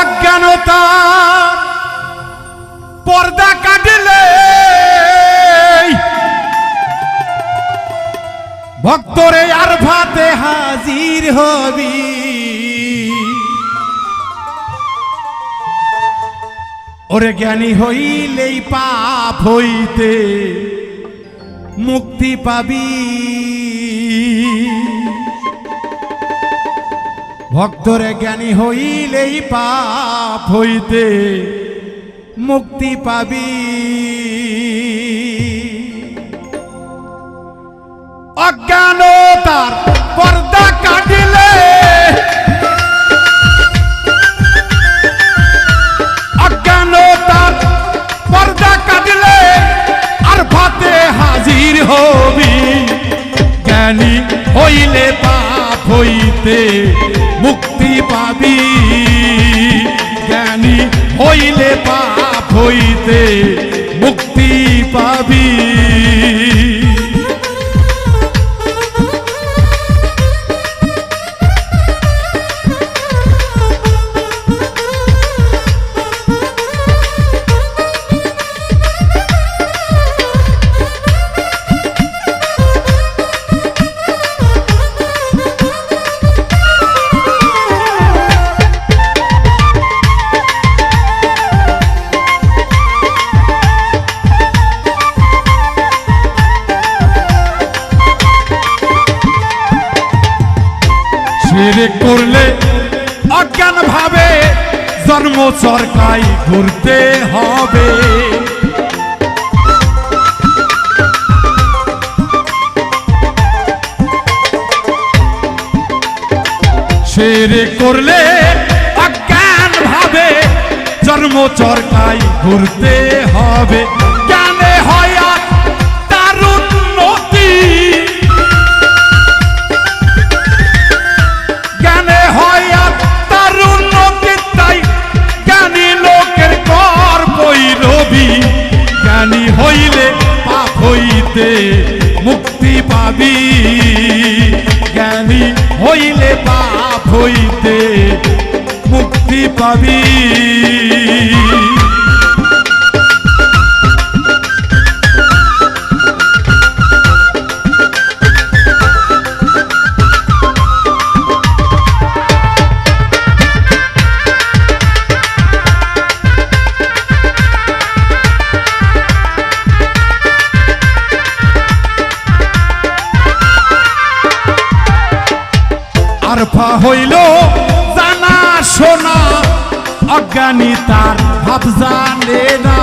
অজ্ঞানতা। পর্দা কাটিলে ভক্তরে আর ভাতে হাজির হবি। ওরে জ্ঞানী হইলেই পাপ হইতে মুক্তি পাবি। ভক্তরে জ্ঞানী হইলেই পাপ হইতে মুক্তি পাবি। অজ্ঞান অজ্ঞানতার পর্দা কাটিলে। অজ্ঞান অজ্ঞানতার পর্দা কাটিলে আর ভাতে হাজির হবি। জ্ঞানী হইলে পাপ হইতে মুক্তি পাবি। জ্ঞানী হইলে পাপ হইতে ছেড়ে করলে অজ্ঞান ভাবে জন্ম চরকাই ঘুরতে হবে। ছেড়ে করলে অজ্ঞান ভাবে জন্ম চরকাই ঘুরতে হবে। হইতে মুক্তি পাবি। আরফা হইল, জানা শোনা, অজ্ঞানী তার ভাব জানে না।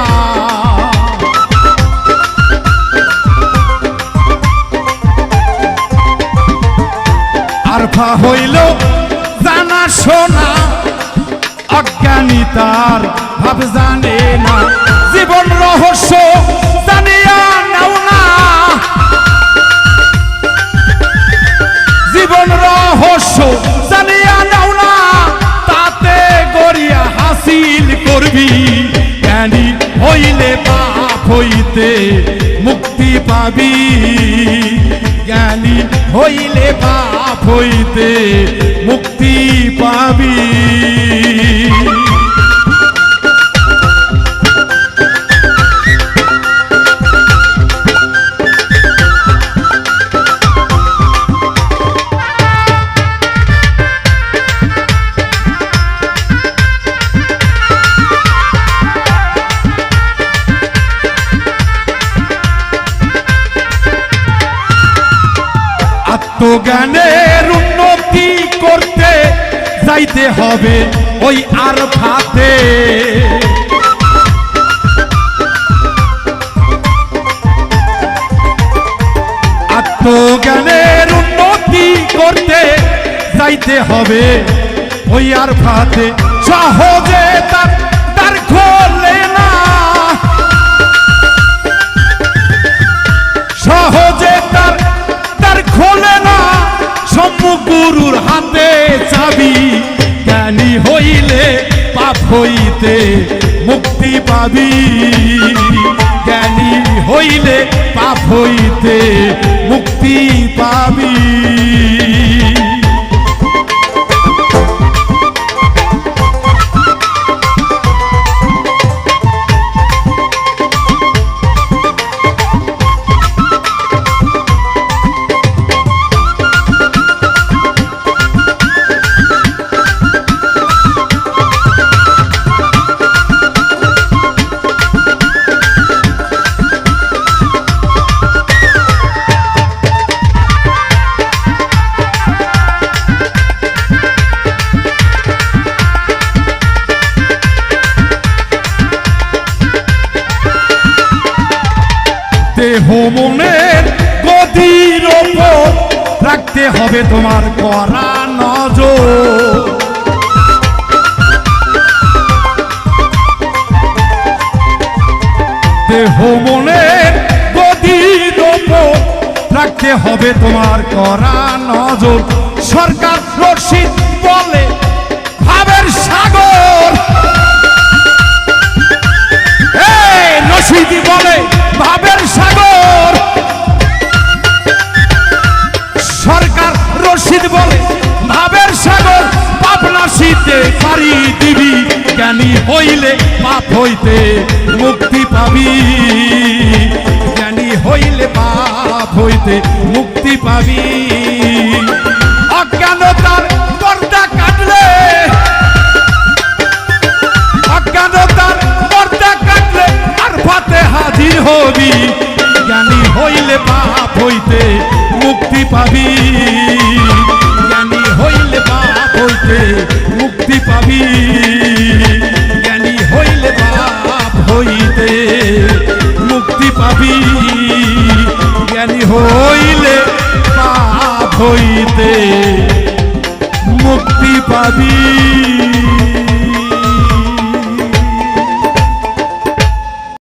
আরফা হইল, জানা শোনা, অজ্ঞানী তার ভাব জানে না। জীবন রহস্য জানিয়া নাও না হইতে মুক্তি পাবি। জ্ঞানী হইলে পাপ হইতে মুক্তি পাবি। আত্মজ্ঞানের উন্নতি করতে যাইতে হবে ওই আর ভাতে আত্মজ্ঞানের উন্নতি করতে যাইতে হবে ওই আর ভাতে সহজে হইতে মুক্তি পাবি। জ্ঞানী হইলে পাপ হইতে মুক্তি পাবি। মনের গদির ওপর রাখতে হবে তোমার করা নজর। দেহ মনের গদির ওপর রাখতে হবে তোমার করা নজর। সরকার রশিদ পারি দিবি, জ্ঞানী হইলে পাপ হইতে মুক্তি পাবি। জ্ঞানী হইলে পাপ হইতে মুক্তি পাবি। অজ্ঞানতার পর্দা কাটলে অজ্ঞানতার পর্দা কাটলে আর ফাতে হাজির হবি। জ্ঞানী হইলে পাপ হইতে মুক্তি পাবি। হইতে মুক্তি পাবি। জ্ঞানী হইলে পাপ হইতে মুক্তি পাবি। জ্ঞানী হইলে পাপ হইতে মুক্তি পাবি।